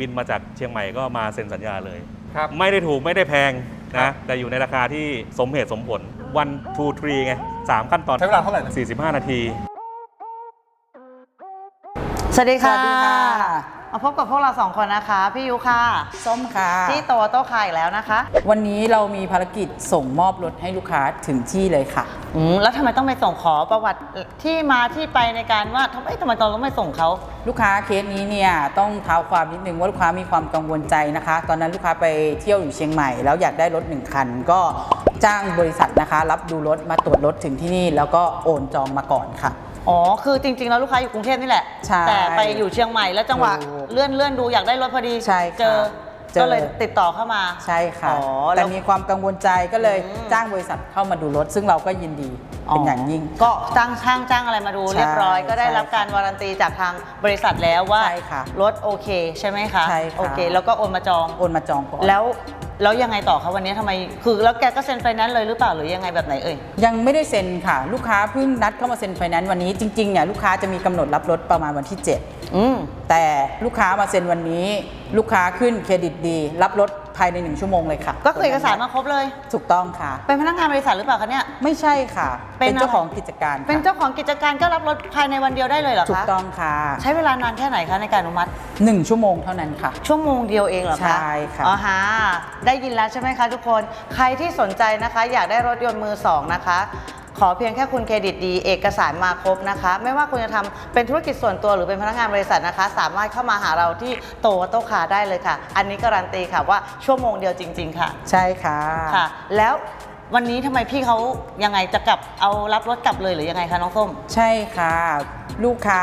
บินมาจากเชียงใหม่ก็มาเซ็นสัญญาเลย ครับ ไม่ได้ถูกไม่ได้แพงครันะ บ แต่อยู่ในราคาที่สมเหตุสมผล one two three ไงสามขั้นตอน ใช้เวลาเท่าไหร่นะ 45 นาที สวัสดีค่ะ สวัสดีค่ะ มาพบกับพวกเราสองคนนะคะ พี่ยุค่ะ ส้มค่ะ ที่โตโต้คาอีกแล้วนะคะ วันนี้เรามีภารกิจส่งมอบรถให้ลูกค้าถึงที่เลยค่ะ อืมแล้วทำไมต้องไปส่งขอประวัติที่มาที่ไปในการว่าทำไมทำไมเราต้องไปส่งเขา ลูกค้าเคสนี้เนี่ยต้องเท้าความนิดนึงว่าลูกค้ามีความกังวลใจนะคะ ตอนนั้นลูกค้าไปเที่ยวอยู่เชียงใหม่ แล้วอยากได้รถหนึ่งคัน ก็จ้างบริษัทนะคะ รับดูรถมาตรวจรถถึงที่นี่ แล้วก็โอนจองมาก่อนค่ะ อ๋อ คือจริง ๆ แล้วลูกค้าอยู่กรุงเทพนี่แหละ ใช่แต่ไปอยู่เชียงใหม่แล้วจังหวะถูกเลื่อนเลื่อนดูอยากได้รถพอดีใช่ค่ะเจอ เจอ ก็เลยติดต่อเข้ามา ใช่ค่ะ อ๋อแต่แล้วมีความกังวลใจก็เลยอืม จ้างบริษัทเข้ามาดูรถ ซึ่งเราก็ยินดีเป็นอย่างยิ่ง ก็จ้างช่างจ้างอะไรมาดูใช่เรียบร้อย ก็ได้รับใช่ค่ะการวารันตีจากทางบริษัทแล้วว่าใช่ค่ะรถโอเคใช่ไหมคะใช่ค่ะ โอเค แล้วก็โอนมาจอง โอนมาจองก่อน แล้ว แล้วยังไงต่อคะวันนี้ทำไม คือแล้วแกก็เซ็นไฟแนนซ์เลยหรือเปล่าหรือยังไงแบบไหนเอ่ย ยังไม่ได้เซ็นค่ะ ลูกค้าเพิ่งนัดเข้ามาเซ็นไฟแนนซ์วันนี้จริงๆเนี่ยลูกค้าจะมีกำหนดรับรถประมาณวันที่ 7 อืม แต่ลูกค้ามาเซ็นวันนี้ ลูกค้าขึ้นเครดิตดี รับรถ ภายในหนึ่งชั่วโมงเลยค่ะก็คือเอกสารมาครบเลย ถูกต้องค่ะ เป็นพนักงานบริษัทหรือเปล่าคะเนี่ย ไม่ใช่ค่ะ เป็นเป็นเจ้าอะไรของกิจการค่ะเป็นเจ้าของกิจการก็รับรถภายในวันเดียวได้เลยเหรอคะถูกต้องค่ะใช้เวลานานแค่ไหนคะในการอนุมัติ หนึ่งชั่วโมงเท่านั้นค่ะ ชั่วโมงเดียวเองเหรอคะใช่ค่ะ อ๋อฮะได้ยินแล้วใช่ไหมคะทุกคน ใครที่สนใจนะคะ อยากได้รถยนต์มือสองนะคะ ขอเพียงแค่คุณเครดิตดีเอกสารมาครบนะคะ ไม่ว่าคุณจะทำเป็นธุรกิจส่วนตัวหรือเป็นพนักงานบริษัทนะคะ สามารถเข้ามาหาเราที่โตโตคาได้เลยค่ะ อันนี้การันตีค่ะว่าชั่วโมงเดียวจริง ๆ ค่ะ ใช่ค่ะค่ะ แล้ววันนี้ทำไมพี่เขายังไงจะกลับเอารับรถกลับเลยหรือยังไงคะน้องส้ม ใช่ค่ะลูกค้า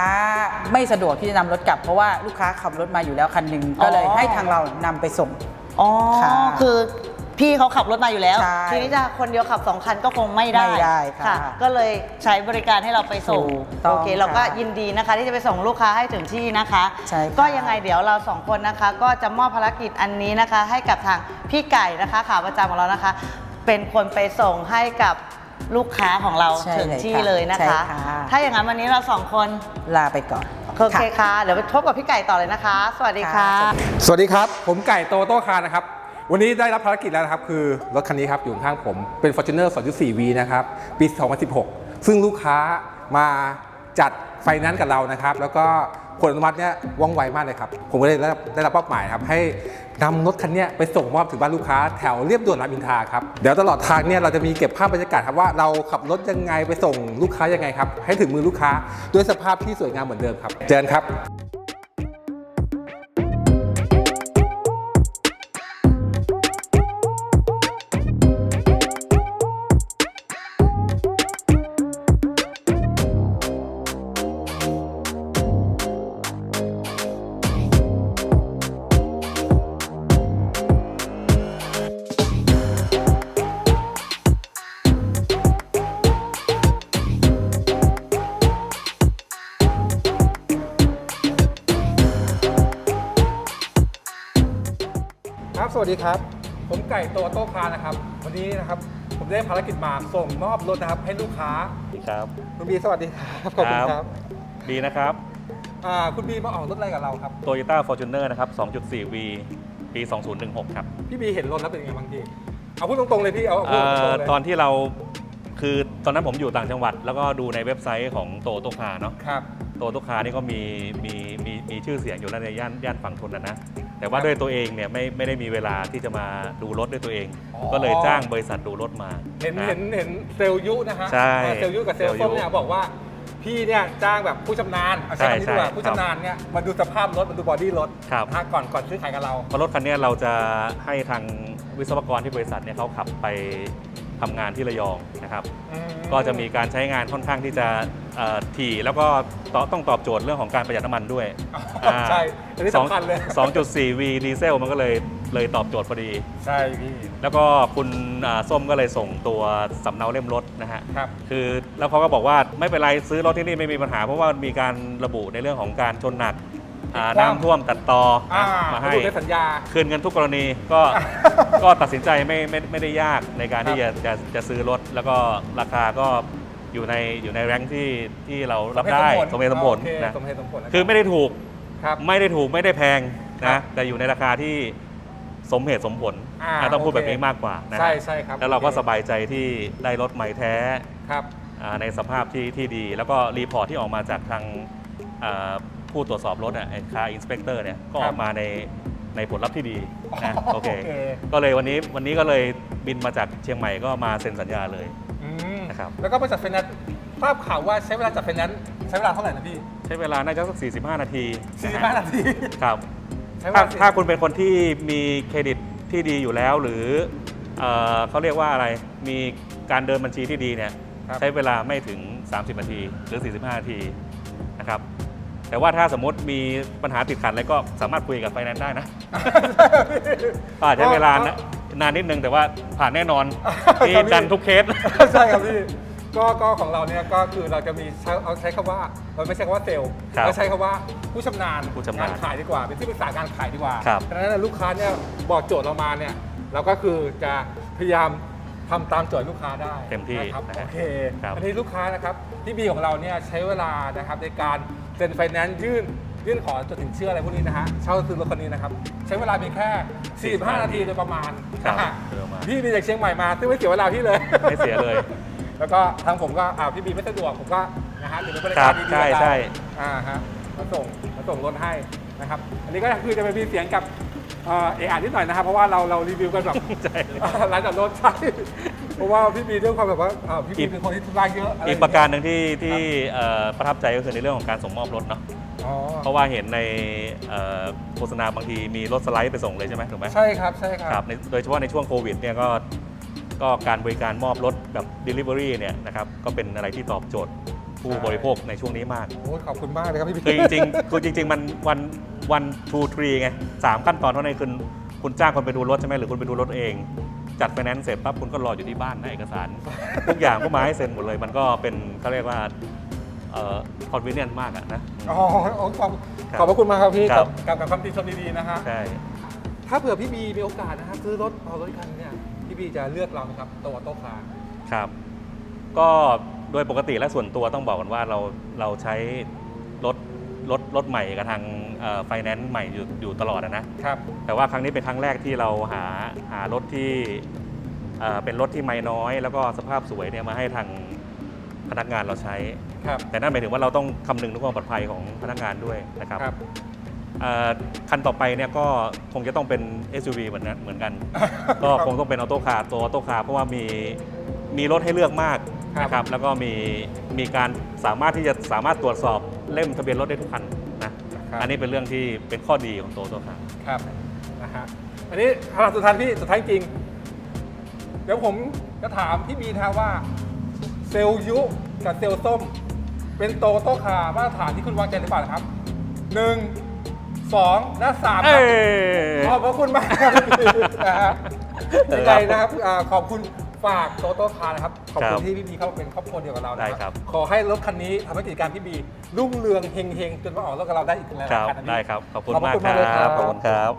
ไม่สะดวกที่จะนำรถกลับ เพราะว่าลูกค้าขับรถมาอยู่แล้วคันหนึ่งก็เลยอ๋อให้ทางเรานำไปส่งอ๋อค่ะคือ พี่เขาขับรถมาอยู่แล้ว ใช่ทีนี้จะคนเดียวขับสองคันก็คงไม่ได้ไม่ได้ค่ะก็เลยใช้บริการให้เราไปส่งถูกต้องโอเคเราก็ค่ะยินดีนะคะ ที่จะไปส่งลูกค้าให้ถึงที่นะคะ ใช่ค่ะ ก็ยังไงเดี๋ยวเราสองคนนะคะ ก็จะมอบภารกิจอันนี้นะคะ ให้กับทางพี่ไก่นะคะขาประจำของเรานะคะ เป็นคนไปส่งให้กับลูกค้าของเราใช่ถึงเลยที่ค่ะเลยนะใช่คะ ค่ะ ถ้าอย่างนั้นวันนี้เราสองคนลาไปก่อน โอเคค่ะเดี๋ยวไปพบกับพี่ไก่ต่อเลยนะคะ สวัสดีค่ะค่ะสวัสดีครับ ผมไก่โตโต้คาร์นะครับ วันนี้ได้รับภารกิจแล้วนะครับ คือรถคันนี้ครับอยู่ข้างผมเป็น Fortuner 2.4V นะครับ ปี 2016 ซึ่งลูกค้ามาจัดไฟนนซ์กับเรานะครับ แล้วก็ผลอนุมัติเนี่ยว่องไวมากเลยครับ ผมก็เลยได้รับได้รับมอบหมายครับ ให้นำรถคันนี้ไปส่งมอบถึงบ้านลูกค้าแถวเรียบด่วนรามอินทราครับ เดี๋ยวตลอดทางเนี่ยเราจะมีเก็บภาพบรรยากาศครับว่าเราขับรถยังไงไปส่งลูกค้ายังไงครับ ให้ถึงมือลูกค้าด้วยสภาพที่สวยงามเหมือนเดิมครับ เจนครับ สวัสดีครับ ผมไก่โตโต้คาร์นะครับ วันนี้นะครับผมได้ภารกิจมาส่งมอบรถนะครับให้ลูกค้าสวัสดีครับ คุณบีสวัสดีครับขอบคุณครับดีนะครับ อ่าคุณบีมาออกรถอะไรกับเราครับ Toyota Fortuner นะครับ 2.4V ปี 2016 ครับพี่บีเห็นรถแล้วเป็นยังไงบ้างพี่เอาพูดตรงๆเลยพี่เอาเอาพูเอ่ดตรงอๆเลยตอนที่เราคือตอนนั้นผมอยู่ต่างจังหวัด แล้วก็ดูในเว็บไซต์ของโตโตคาเนาะครับ โตโตคานี่ก็มีมีมีมีชื่อเสียงอยู่แล้วในย่านย่านฝั่งทนนะนะ แต่ว่าด้วยตัวเองเนี่ยไม่ไม่ได้มีเวลาที่จะมาดูรถด้วยตัวเอง อ๋อ ก็เลยจ้างบริษัทดูรถมาเห็นนะเห็นเห็นเซลล์ยุนะฮะใช่อ่าเซลล์ยุกับเซลล์เซลล์ยุส้มเนี่ยบอกว่าพี่เนี่ยจ้างแบบผู้ชำนาญเอาใช้คำนี้ใช่ดีกว่าใช่ผู้ชำนาญเนี่ยมาดูสภาพรถมาดูบอดี้รถครับนะฮะก่อนก่อนซื้อขายกับเรา เพราะรถคันเนี้ยเราจะให้ทางวิศวกรที่บริษัทเนี่ยเขาขับไป ทำงานที่ระยองนะครับ ก็จะมีการใช้งานค่อนข้างที่จะเอ่อถี่แล้วก็ต่อต้องตอบโจทย์เรื่องของการประหยัดน้ำมันด้วยอ๋อใช่อันนี้สำคัญเลยสองจุดสี่วีดีเซลมันก็เลยเลยตอบโจทย์พอดี ใช่พี่ แล้วก็คุณอ่าส้มก็เลยส่งตัวสำเนาเล่มรถนะฮะครับคือแล้วเขาก็บอกว่าไม่เป็นไรซื้อรถที่นี่ไม่มีปัญหาเพราะว่ามีการระบุในเรื่องของการชนหนัก อ่าความน้ำท่วมตัดต่ออ่ามาเขาให้ ดูในสัญญา คืนเงินทุกกรณีก็ก็ตัดสินใจไม่ไม่ไม่ได้ยากในการที่ครัจะบจะจะซื้อรถ แล้วก็ราคาก็อยู่ในอยู่ในแรงค์ที่ที่เรารับได้สมเหตุสมผลโอเคนะสมเหตุสมผลนะคือไม่ได้ถูกครับ ไม่ได้ถูกไม่ได้แพงครันะบแต่อยู่ในราคาที่สมเหตุสมผลอ่านะต้องพูดโอเค แบบนี้มากกว่านะใช่ใช่ครับแล้วเราก็โอเคสบายใจที่ได้รถใหม่แท้ครับ อ่าในสภาพที่ที่ดี แล้วก็รีพอร์ตที่ออกมาจากทางอ่า ผู้ตรวจสอบรถอะคาอินสเปกเตอร์เนี่ยก็คอรัอบกมาในในผลลัพธ์ที่ดีนะอ๋อโอเค โอเค ก็เลยวันนี้วันนี้ก็เลยบินมาจากเชียงใหม่ก็มาเซ็นสัญญาเลย อืมนะครับ แล้วก็ไปจัดไฟแนนซ์ทราบข่าวว่าใช้เวลาจัดไฟแนนซ์ใช้เวลาเท่าไหร่นะพี่ ใช้เวลาน่าจะสัก 45 นาทีะฮะ45นาที ครับ ใช้เวถ้าลาถ้าคุณเป็นคนที่มีเครดิตที่ดีอยู่แล้ว หรือเอ่อเขาเรียกว่าอะไรมีการเดินบัญชีที่ดีเนี่ยครับ ใช้เวลาไม่ถึง 30 นาทีหรือ 45 นาทีนะครับ แต่ว่าถ้าสมมติมีปัญหาติดขัดอะไรก็สามารถคุยกับไฟแนนซ์ได้นะก็อาจจะใช้เวลานะนานนิดนึงแต่ว่าผ่านแน่นอนครับที่พี่ ดันทุกเคส ใช่ครับพี่ก็ก็ของเราเนี่ยก็คือเราจะมีใช้เอาใช้คำว่าเราไม่ใช้คำว่าเซลล์ครับเราใช้คำว่าผู้ชำนาญผู้ชำนาญงขายดีกว่า เป็นที่ปรึกษาการขายดีกว่าครับ ดังนั้นลูกค้าเนี่ยบอกโจทย์เรามาเนี่ยเราก็คือจะพยายาม ทำตามโจทย์ลูกค้าได้เต็มที่นะครับนะฮะโอเคครับ อันนี้ลูกค้านะครับที่บีของเราเนี่ยใช้เวลานะครับในการเซ็นไฟแนนซ์ยื่นยื่นขอจดสินเชื่ออะไรพวกนี้นะฮะเช่าซื้อรถคันนี้นะครับใช้เวลาเพียงแค่ 45 นาทีโดยประมาณครับนะฮะโดยประมาณพี่มีจากเชียงใหม่มาซึ่งไม่เสียเวลาพี่เลย ไม่เสียเลย แล้วก็ทางผมก็อ่าพี่บีไม่สะดวกผมก็นะฮะหรือบริครัการบดีๆใช่กับเราใช่ อ่าฮะมาส่งมาส่งรถให้นะครับ อันนี้ก็คือจะเป็นมีเสียงกับ เออเออานิดหน่อยนะครับเพราะว่าเราเรารีวิวกันแบบ ใช่ ร้านจอดรถใช่เพราะว่าพี่บีด้วยความแบบว่าอ่าพี่บีเป็นคนที่ธุระเยอะะไอีกประการหนึ่งที่ที่เอ่อประทับใจก็คือในเรื่องของการส่งมอบรถเนาะอ๋อเพราะว่าเห็นในเอ่อโฆษณาบางทีมีรถสไลด์ไปส่งเลยใช่ไหมถูกไหมใช่ครับใช่คครัรับบในโดยเฉพาะในช่วงโควิดเนี่ยก็ก็การบริการมอบรถแบบ Delivery เนี่ยนะครับก็เป็นอะไรที่ตอบโจทย์ผู้บริโภคในช่วงนี้มาก โอ้ยขอบคุณมากเลยครับพี่บี คือจริงๆคือจริง ๆ มันวัน วันทูทรีไงสามขั้นตอนเท่านั้นคือคุณจ้างคนไปดูรถใช่ไหมหรือคุณไปดูรถเอง จัดไฟแนนซ์เสร็จปั๊บคุณก็รออยู่ที่บ้านนะเอกสาร ทุกอย่างก็มาให้เซ็นหมดเลย มันก็เป็นเขาเรียกว่าเอ่อคอนเวเนียนมากอะนะอ๋อโอ้ขอบครับขอบพระคุณมากครับพี่ครับกับกับคำติชมดีๆนะฮะใช่ถ้าเผื่อพี่บีมีโอกาสนะครับซื้อรถเอารถคันเนี่ยพี่บีจะเลือกเราไหมครับตัวโต้คาร์ครับ ก็โดยปกติและส่วนตัวต้องบอกกันว่าเราเราใช้รถรถรถใหม่กับทาง ไฟแนนซ์ใหม่อยู่อยู่ตลอดอะนะครับ แต่ว่าครั้งนี้เป็นครั้งแรกที่เราหาหารถที่เอ่อเป็นรถที่ไม่น้อย แล้วก็สภาพสวยเนี่ยมาให้ทางพนักงานเราใช้ ครับ แต่นั่นหมายถึงว่าเราต้องคำนึงถึงความปลอดภัยของพนักงานด้วยนะครับครับ เอ่อคันต่อไปเนี่ยก็คงจะต้องเป็น SUV เหมือนกันเหมือนกัน ก็คงต้องเป็นออโต้คาร์ตัวออโต้คาร์เพราะว่ามีมีรถให้เลือกมากครับ นะครับแล้วก็มีมีการสามารถที่จะสามารถตรวจสอบเล่มทะเบียนรถได้ทุกคันนะ ครับ อันนี้เป็นเรื่องที่เป็นข้อดีของตัวออโต้คาร์ครับนะฮะอันนี้คำถามสุดท้ายพี่สุดท้ายจริง เดี๋ยวผมจะถามพี่บีนะครับว่า เซลล์ยุกับเซลล์ส้ม เป็นโตโต้คาร์มาตรฐานที่คุณวางใจหรือเปล่านะครับหนึ่งสองและสามคเอ้รับยขอบพระคุณมากครับพี่นะฮะยังไงนะครับอ่าขอบคุณ ฝากโตโต้คาร์นะครับ ขอบคุณครับที่พี่บีเข้ามาเป็นครอบครัวเดียวกับเรานะได้ครับ ขอให้รถคันนี้ทำให้กิจการพี่บีรุ่งเรืองเฮงๆจนมาออกรถกับเราได้อีกหลายครับ ๆคันนะพี่ ได้ครับ ขอบคุณขอบพระมากคุณคมากเลยครัรับ บ ขอบคุณครับ